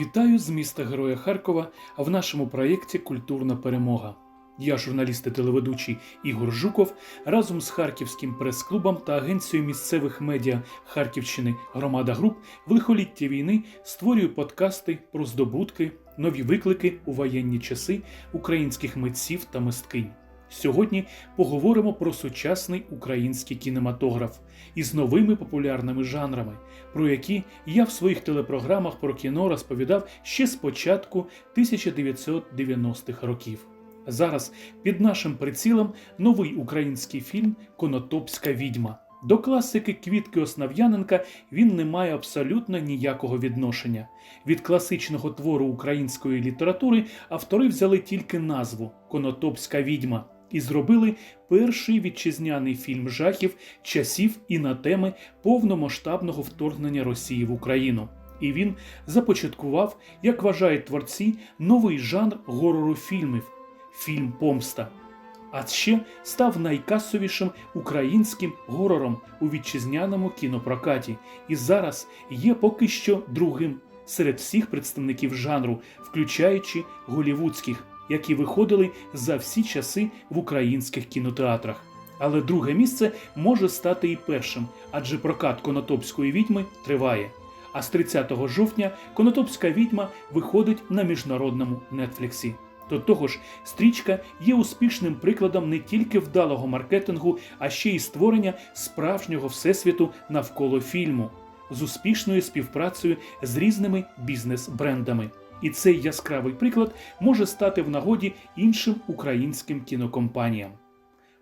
Вітаю з міста Героя Харкова в нашому проєкті Культурна перемога. Я, журналіст і телеведучий Ігор Жуков, разом з Харківським прес-клубом та агенцією місцевих медіа Харківщини Громада Груп в лихолітті війни створюю подкасти про здобутки, нові виклики у воєнні часи українських митців та мисткинь. Сьогодні поговоримо про сучасний український кінематограф із новими популярними жанрами, про які я в своїх телепрограмах про кіно розповідав ще з початку 1990-х років. Зараз під нашим прицілом новий український фільм Конотопська відьма. До класики Квітки Основ'яненка він не має абсолютно ніякого відношення. Від класичного твору української літератури автори взяли тільки назву Конотопська відьма і зробили перший вітчизняний фільм жахів часів і на теми повномасштабного вторгнення Росії в Україну. І він започаткував, як вважають творці, новий жанр горору фільмів фільм Помста. А ще став найкасовішим українським горором у вітчизняному кінопрокаті, і зараз є поки що другим серед всіх представників жанру, включаючи голівудських, які виходили за всі часи в українських кінотеатрах. Але друге місце може стати і першим, адже прокат Конотопської відьми триває. А з 30 жовтня Конотопська відьма виходить на міжнародному нетфліксі. До того ж, стрічка є успішним прикладом не тільки вдалого маркетингу, а ще й створення справжнього всесвіту навколо фільму з успішною співпрацею з різними бізнес-брендами. І цей яскравий приклад може стати в нагоді іншим українським кінокомпаніям.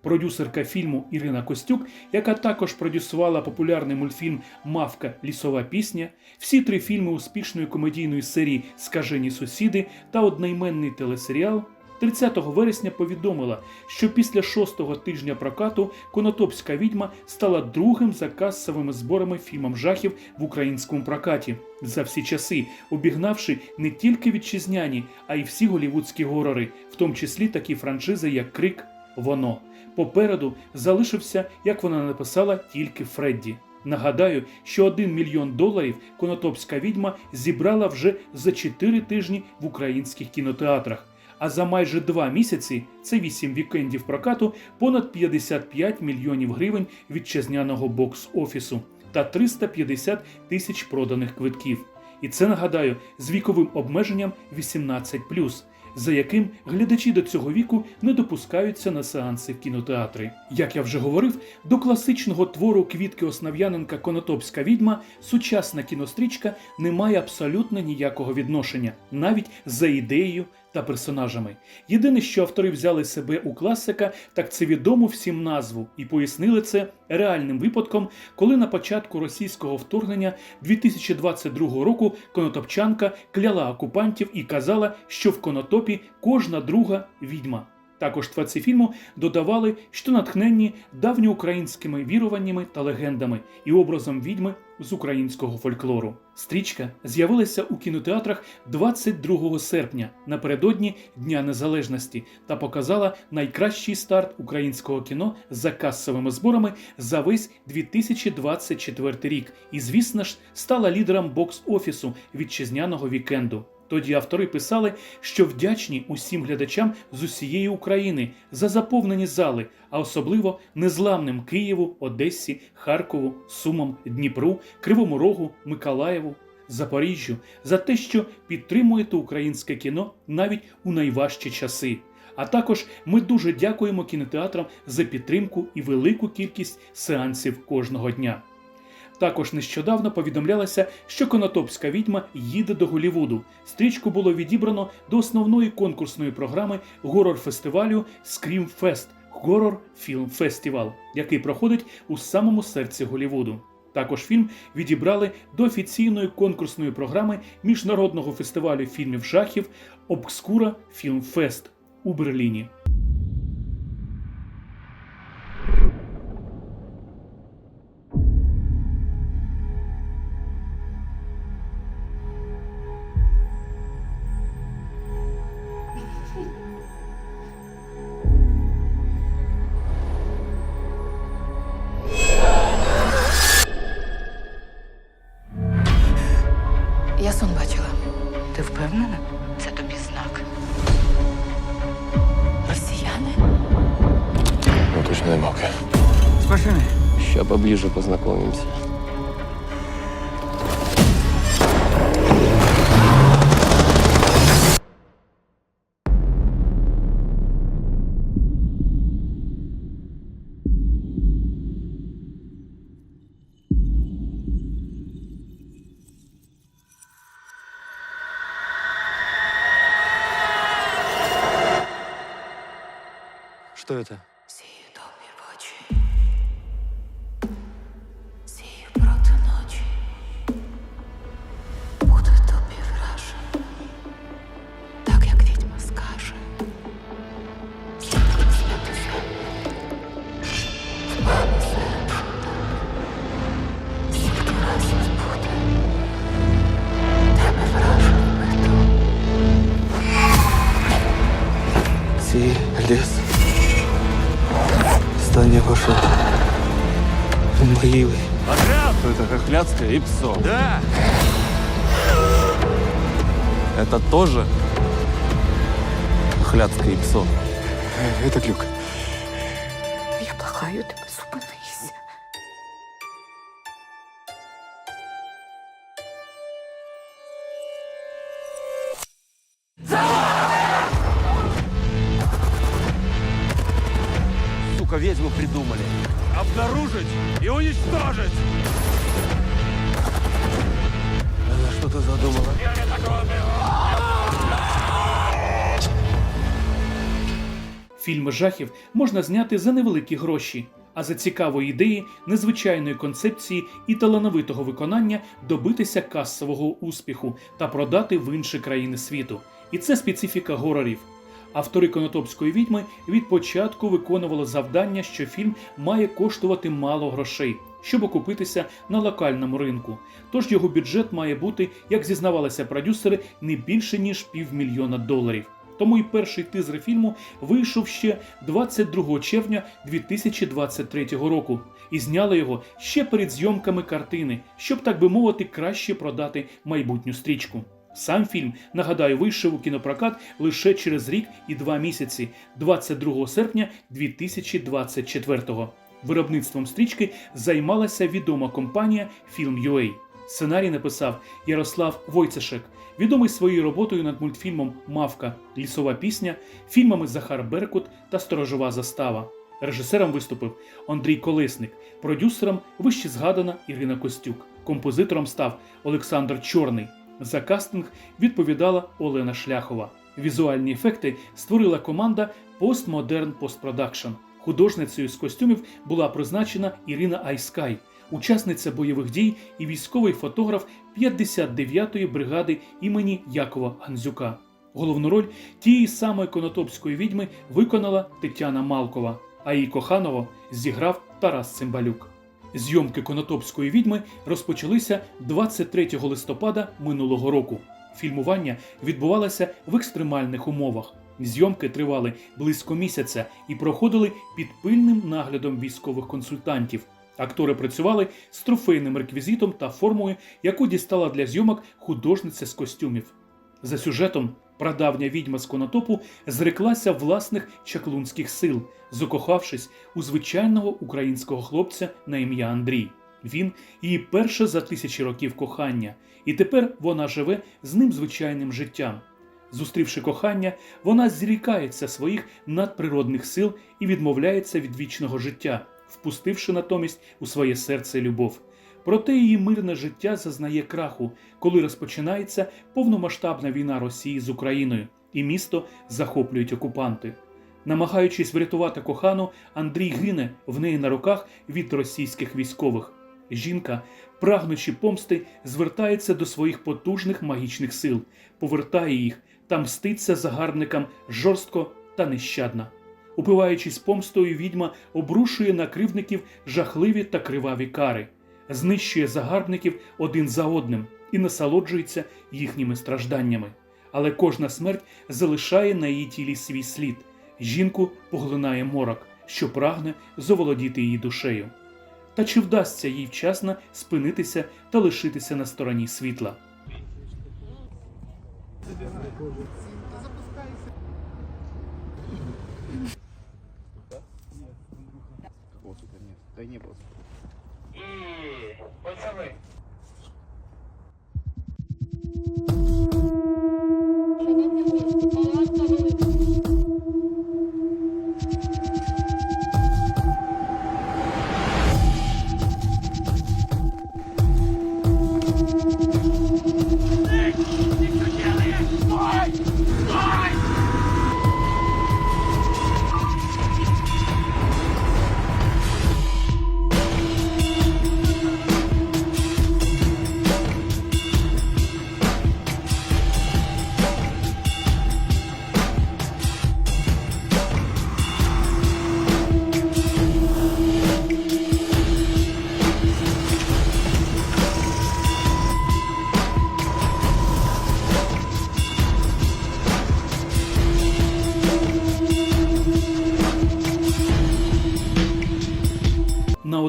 Продюсерка фільму Ірина Костюк, яка також продюсувала популярний мультфільм Мавка Лісова пісня, всі три фільми успішної комедійної серії Скажені сусіди та одноіменний телесеріал 30 вересня повідомила, що після шостого тижня прокату Конотопська відьма стала другим за касовими зборами фільмом жахів в українському прокаті за всі часи, обігнавши не тільки вітчизняні, а й всі голівудські горори, в тому числі такі франшизи, як Крик, Воно. Попереду залишився, як вона написала, тільки Фредді. Нагадаю, що 1 мільйон доларів Конотопська відьма зібрала вже за 4 тижні в українських кінотеатрах. А за майже два місяці це 8 вікендів прокату, понад 55 мільйонів гривень вітчизняного бокс-офісу та 350 тисяч проданих квитків. І це нагадаю з віковим обмеженням 18+, за яким глядачі до цього віку не допускаються на сеанси в кінотеатри. Як я вже говорив, до класичного твору Квітки Основ'яненка Конотопська відьма сучасна кінострічка не має абсолютно ніякого відношення, навіть за ідеєю та персонажами. Єдине, що автори взяли себе у класика, так це відому всім назву і пояснили це реальним випадком, коли на початку російського вторгнення 2022 року конотопчанка кляла окупантів і казала, що в конотопі кожна друга відьма. Також творці фільму додавали, що натхненні давньоукраїнськими віруваннями та легендами і образом відьми з українського фольклору. Стрічка з'явилася у кінотеатрах 22 серпня напередодні Дня Незалежності та показала найкращий старт українського кіно за касовими зборами за весь 2024 рік. І, звісно ж, стала лідером бокс-офісу вітчизняного вікенду. Тоді автори писали, що вдячні усім глядачам з усієї України за заповнені зали, а особливо незламним Києву, Одесі, Харкову, Сумам, Дніпру, Кривому Рогу, Миколаєву, Запоріжжю за те, що підтримуєте українське кіно навіть у найважчі часи. А також ми дуже дякуємо кінотеатрам за підтримку і велику кількість сеансів кожного дня. Також нещодавно повідомлялося, що Конотопська відьма їде до Голівуду. Стрічку було відібрано до основної конкурсної програми горор-фестивалю Fest – Horror Film Festival, який проходить у самому серці Голівуду. Також фільм відібрали до офіційної конкурсної програми міжнародного фестивалю фільмів жахів Обскура Fest у Берліні. dreams. Могилы. Отряд! Это Хохляцкая и Псо. Да! Это тоже Хохляцкая и Псо. Э, Это глюк. Я благаю тебе, уничтожить! Она что-то задумала. Фільми жахів можна зняти за невеликі гроші, а за цікавої ідеї, незвичайної концепції і талановитого виконання добитися касового успіху та продати в інші країни світу. І це специфіка горорів. Автори Конотопської відьми від початку виконували завдання, що фільм має коштувати мало грошей, щоб окупитися на локальному ринку. Тож його бюджет має бути, як зізнавалися продюсери, не більше ніж півмільйона доларів. Тому і перший тизер фільму вийшов ще 22 червня 2023 року, і зняли його ще перед зйомками картини, щоб так би мовити, краще продати майбутню стрічку. Сам фільм, нагадаю, вийшов у кінопрокат лише через рік і два місяці, 22 серпня 2024-го. Виробництвом стрічки займалася відома компанія Film.ua. Сценарій написав Ярослав Войцешек, відомий своєю роботою над мультфільмом Мавка, лісова пісня, фільмами Захар Беркут та Сторожова застава. Режисером виступив Андрій Колесник, продюсером вище згадана Ірина Костюк, композитором став Олександр Чорний. За кастинг відповідала Олена Шляхова. Візуальні ефекти створила команда Postmodern Postproduction. Художницею з костюмів була призначена Ірина Айскай, учасниця бойових дій і військовий фотограф 59-ї бригади імені Якова Ганзюка. Головну роль тієї самої конотопської відьми виконала Тетяна Малкова, а її коханого зіграв Тарас Цимбалюк. Зйомки Конотопської відьми розпочалися 23 листопада минулого року. Фільмування відбувалося в екстремальних умовах. Зйомки тривали близько місяця і проходили під пильним наглядом військових консультантів. Актори працювали з трофейним реквізитом та формою, яку дістала для зйомок художниця з костюмів. За сюжетом прадавня відьма з конотопу зреклася власних чаклунських сил, закохавшись у звичайного українського хлопця на ім'я Андрій. Він її перше за тисячі років кохання, і тепер вона живе з ним звичайним життям. Зустрівши кохання, вона зрікається своїх надприродних сил і відмовляється від вічного життя, впустивши натомість у своє серце любов. Проте її мирне життя зазнає краху, коли розпочинається повномасштабна війна Росії з Україною, і місто захоплюють окупанти. Намагаючись врятувати кохану, Андрій гине в неї на руках від російських військових. Жінка, прагнучи помсти, звертається до своїх потужних магічних сил, повертає їх та мститься загарбникам жорстко та нещадно. Упиваючись помстою, відьма обрушує на кривдників жахливі та криваві кари, знищує загарбників один за одним і насолоджується їхніми стражданнями. Але кожна смерть залишає на її тілі свій слід. Жінку поглинає морок, що прагне заволодіти її душею. Та чи вдасться їй вчасно спинитися та лишитися на стороні світла? На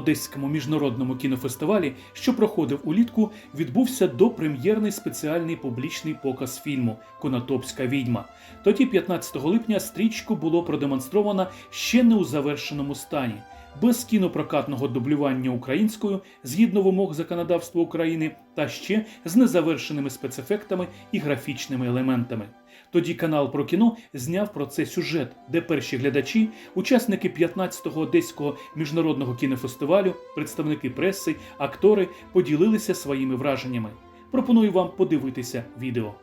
Одеському міжнародному кінофестивалі, що проходив улітку, відбувся допрем'єрний спеціальний публічний показ фільму Конотопська відьма. Тоді, 15 липня, стрічку було продемонстровано ще не у завершеному стані, без кінопрокатного дублювання українською згідно вимог законодавства України, та ще з незавершеними спецефектами і графічними елементами. Тоді канал про кіно зняв про це сюжет, де перші глядачі, учасники 15-го одеського міжнародного кінофестивалю, представники преси, актори поділилися своїми враженнями. Пропоную вам подивитися відео.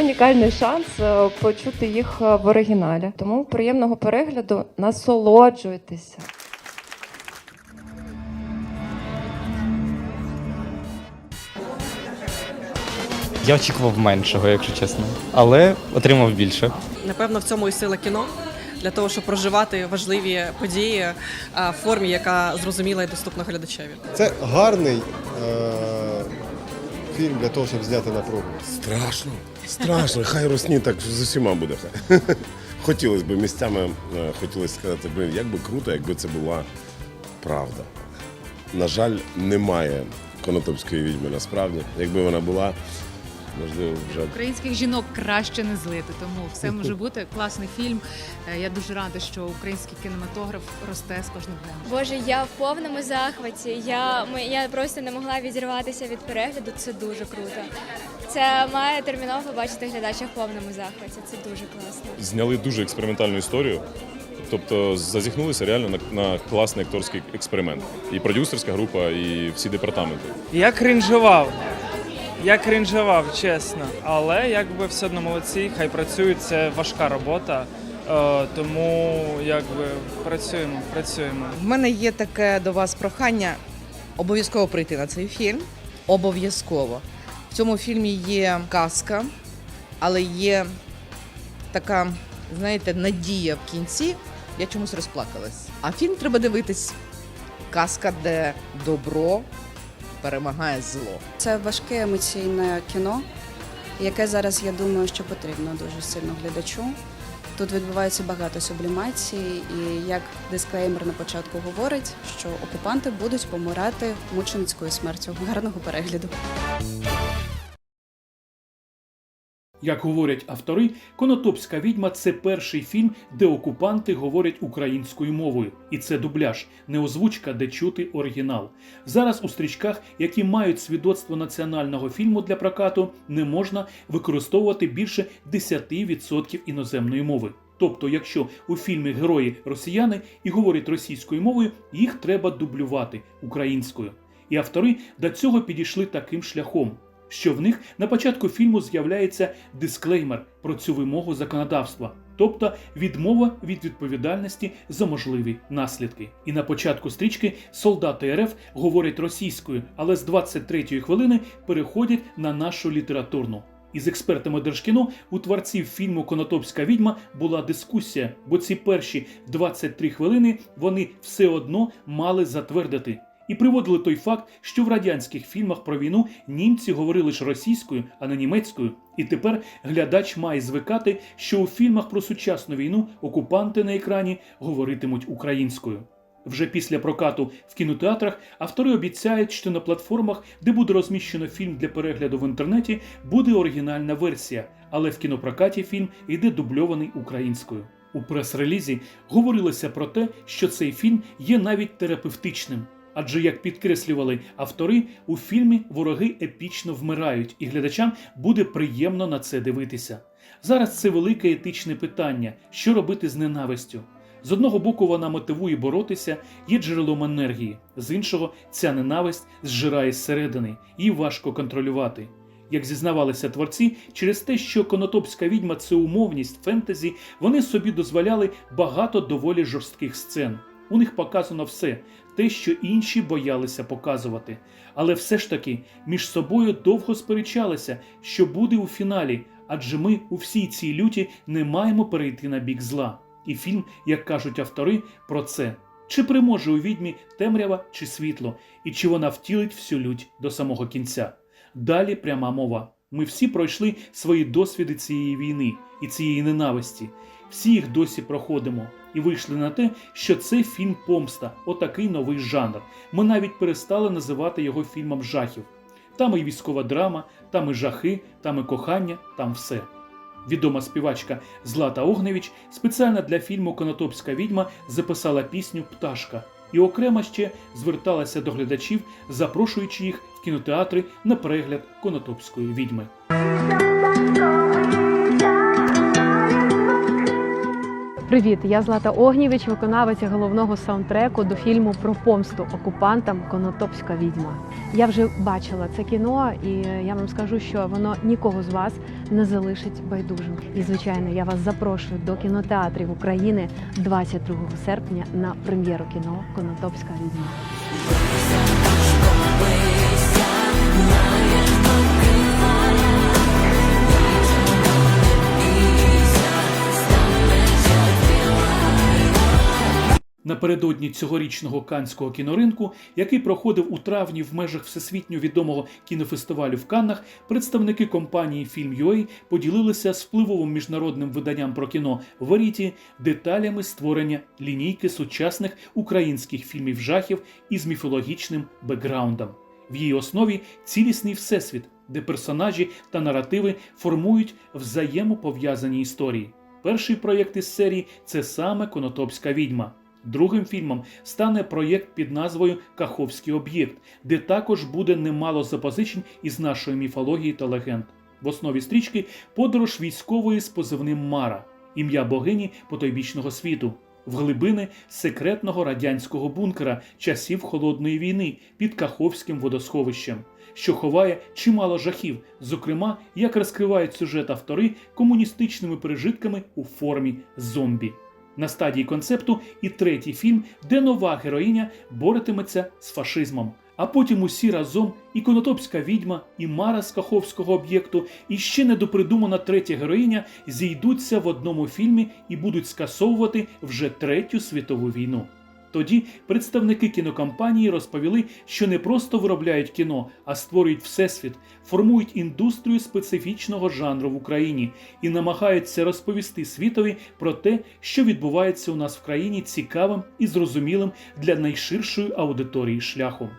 Унікальний шанс е, почути їх е, в оригіналі. Тому приємного перегляду, насолоджуйтеся. Я очікував меншого, якщо чесно, але отримав більше. Напевно, в цьому і сила кіно для того, щоб проживати важливі події в формі, яка зрозуміла і доступна глядачеві. Це гарний е- фільм для того, щоб зняти напругу. Страшно, страшно. Хай русні так з усіма буде. Хотілося б місцями, е, хотілося сказати, блин, як би круто, якби це була правда. На жаль, немає конотопської відьми насправді. Якби вона була, можливо, вже Українських жінок краще не злити, тому все може бути класний фільм. Е, Я дуже рада, що український кінематограф росте з кожним днем. Боже, я в повному захваті. Я, ми- я просто не могла відірватися від перегляду. Це дуже круто. Це має терміново побачити глядача в повному захваті. Це дуже класно. Зняли дуже експериментальну історію. Тобто зазіхнулися реально на, на класний акторський експеримент. І продюсерська група, і всі департаменти. Я крінжував. Я крінжував, чесно. Але якби все одно молодці, хай працюють, це важка робота. Е, тому якби працюємо, працюємо. В мене є таке до вас прохання обов'язково прийти на цей фільм. Обов'язково. В цьому фільмі є казка, але є така, знаєте, надія в кінці. Я чомусь розплакалась. А фільм треба дивитись. Казка, де добро перемагає зло. Це важке емоційне кіно, яке зараз я думаю, що потрібно дуже сильно глядачу. Тут відбувається багато сублімацій, і як дисклеймер на початку говорить, що окупанти будуть помирати мученицькою смертю. Гарного перегляду. Як говорять автори, Конотопська відьма це перший фільм, де окупанти говорять українською мовою, і це дубляж, не озвучка, де чути оригінал. Зараз у стрічках, які мають свідоцтво національного фільму для прокату, не можна використовувати більше 10% іноземної мови. Тобто, якщо у фільмі герої росіяни і говорять російською мовою, їх треба дублювати українською. І автори до цього підійшли таким шляхом що в них на початку фільму з'являється дисклеймер про цю вимогу законодавства, тобто відмова від відповідальності за можливі наслідки. І на початку стрічки солдати РФ говорять російською, але з 23-ї хвилини переходять на нашу літературну. Із експертами Держкіно у творців фільму Конотопська відьма була дискусія, бо ці перші 23 хвилини вони все одно мали затвердити. І приводили той факт, що в радянських фільмах про війну німці говорили лише російською, а не німецькою. І тепер глядач має звикати, що у фільмах про сучасну війну окупанти на екрані говоритимуть українською. Вже після прокату в кінотеатрах автори обіцяють, що на платформах, де буде розміщено фільм для перегляду в інтернеті, буде оригінальна версія, але в кінопрокаті фільм йде дубльований українською. У прес-релізі говорилося про те, що цей фільм є навіть терапевтичним. Адже, як підкреслювали автори, у фільмі вороги епічно вмирають, і глядачам буде приємно на це дивитися. Зараз це велике етичне питання: що робити з ненавистю. З одного боку, вона мотивує боротися, є джерелом енергії, з іншого, ця ненависть зжирає зсередини, її важко контролювати. Як зізнавалися творці, через те, що конотопська відьма це умовність фентезі, вони собі дозволяли багато доволі жорстких сцен. У них показано все, те, що інші боялися показувати. Але все ж таки між собою довго сперечалися, що буде у фіналі, адже ми у всій цій люті не маємо перейти на бік зла. І фільм, як кажуть автори, про це. Чи приможе у відьмі темрява чи світло, і чи вона втілить всю лють до самого кінця? Далі пряма мова. Ми всі пройшли свої досвіди цієї війни і цієї ненависті. Всі їх досі проходимо і вийшли на те, що це фільм помста, отакий новий жанр. Ми навіть перестали називати його фільмом жахів. Там і військова драма, там і жахи, там і кохання, там все. Відома співачка Злата Огневіч спеціально для фільму Конотопська відьма записала пісню Пташка і окремо ще зверталася до глядачів, запрошуючи їх в кінотеатри на перегляд Конотопської відьми. Привіт, я Злата Огнєвич, виконавиця головного саундтреку до фільму про помсту окупантам Конотопська відьма. Я вже бачила це кіно, і я вам скажу, що воно нікого з вас не залишить байдужим. І звичайно, я вас запрошую до кінотеатрів України 22 серпня на прем'єру кіно Конотопська відьма. Напередодні цьогорічного канського кіноринку, який проходив у травні в межах всесвітньо відомого кінофестивалю в Каннах, представники компанії Film.ua поділилися з впливовим міжнародним виданням про кіно Веріті деталями створення лінійки сучасних українських фільмів жахів із міфологічним бекграундом. В її основі цілісний всесвіт, де персонажі та наративи формують взаємопов'язані історії. Перший проєкт із серії це саме Конотопська відьма. Другим фільмом стане проєкт під назвою Каховський об'єкт, де також буде немало запозичень із нашої міфології та легенд. В основі стрічки подорож військової з позивним Мара, ім'я богині потойбічного світу, в глибини секретного радянського бункера часів холодної війни під Каховським водосховищем, що ховає чимало жахів, зокрема, як розкривають сюжет автори комуністичними пережитками у формі зомбі. На стадії концепту і третій фільм, де нова героїня боретиметься з фашизмом. А потім усі разом і Конотопська відьма, і Мара з Каховського об'єкту, і ще недопридумана третя героїня зійдуться в одному фільмі і будуть скасовувати вже третю світову війну. Тоді представники кінокомпанії розповіли, що не просто виробляють кіно, а створюють всесвіт, формують індустрію специфічного жанру в Україні і намагаються розповісти світові про те, що відбувається у нас в країні цікавим і зрозумілим для найширшої аудиторії шляхом.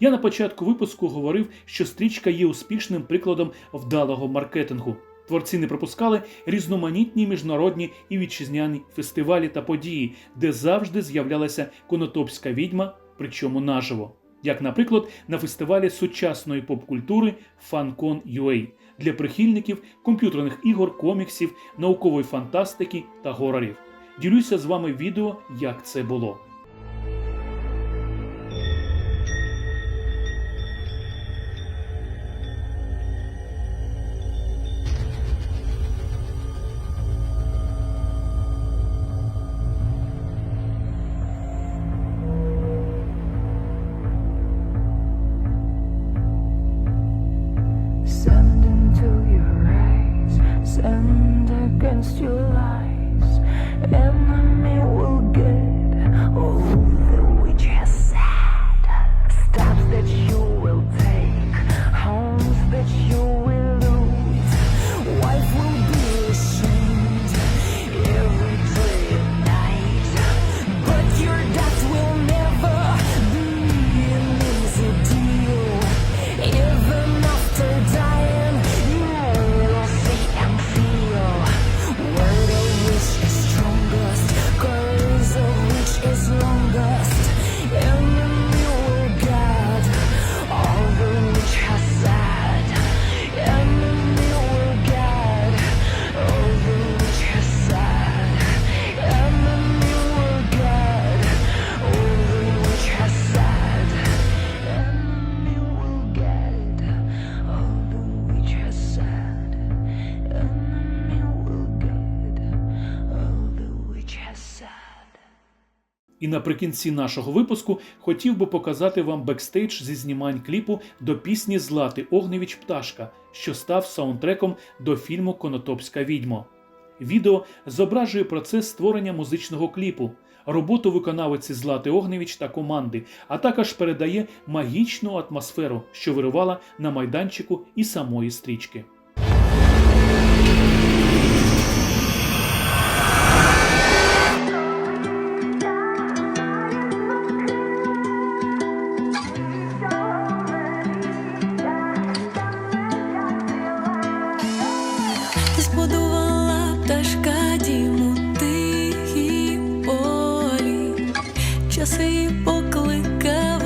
Я на початку випуску говорив, що стрічка є успішним прикладом вдалого маркетингу. Творці не пропускали різноманітні міжнародні і вітчизняні фестивалі та події, де завжди з'являлася конотопська відьма, причому наживо. Як, наприклад, на фестивалі сучасної поп-культури FanCon.ua для прихильників комп'ютерних ігор, коміксів, наукової фантастики та горорів. Ділюся з вами відео, як це було. comes your life. Наприкінці нашого випуску хотів би показати вам бекстейдж зі знімань кліпу до пісні Злати Огневіч Пташка, що став саундтреком до фільму Конотопська відьмо. Відео зображує процес створення музичного кліпу, роботу виконавиці Злати Огневіч та команди, а також передає магічну атмосферу, що виривала на майданчику і самої стрічки. Часи покликав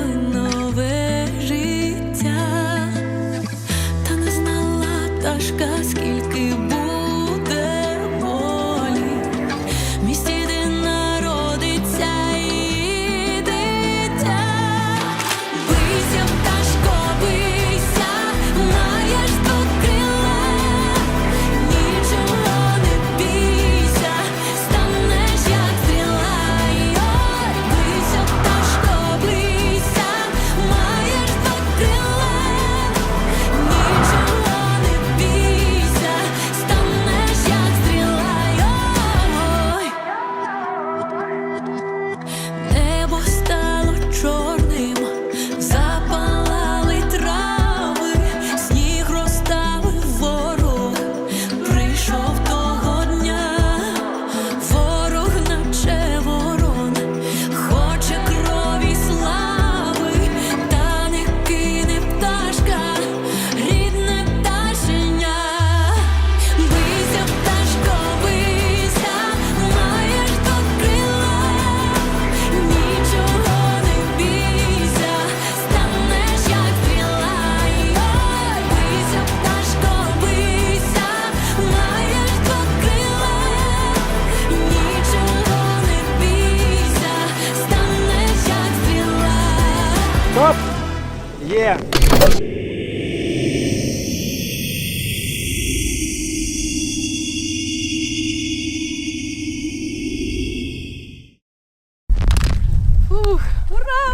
Є!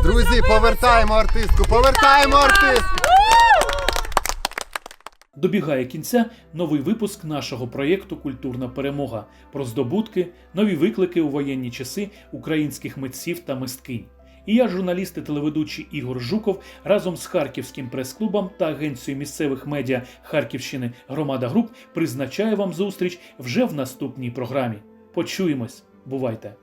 Друзі, повертаємо артистку, повертаємо артистку! Добігає кінця новий випуск нашого проєкту Культурна перемога про здобутки, нові виклики у воєнні часи українських митців та мисткинь. І я, журналіст і телеведучий Ігор Жуков, разом з Харківським прес-клубом та агенцією місцевих медіа Харківщини Громада Груп призначаю вам зустріч вже в наступній програмі. Почуємось, бувайте!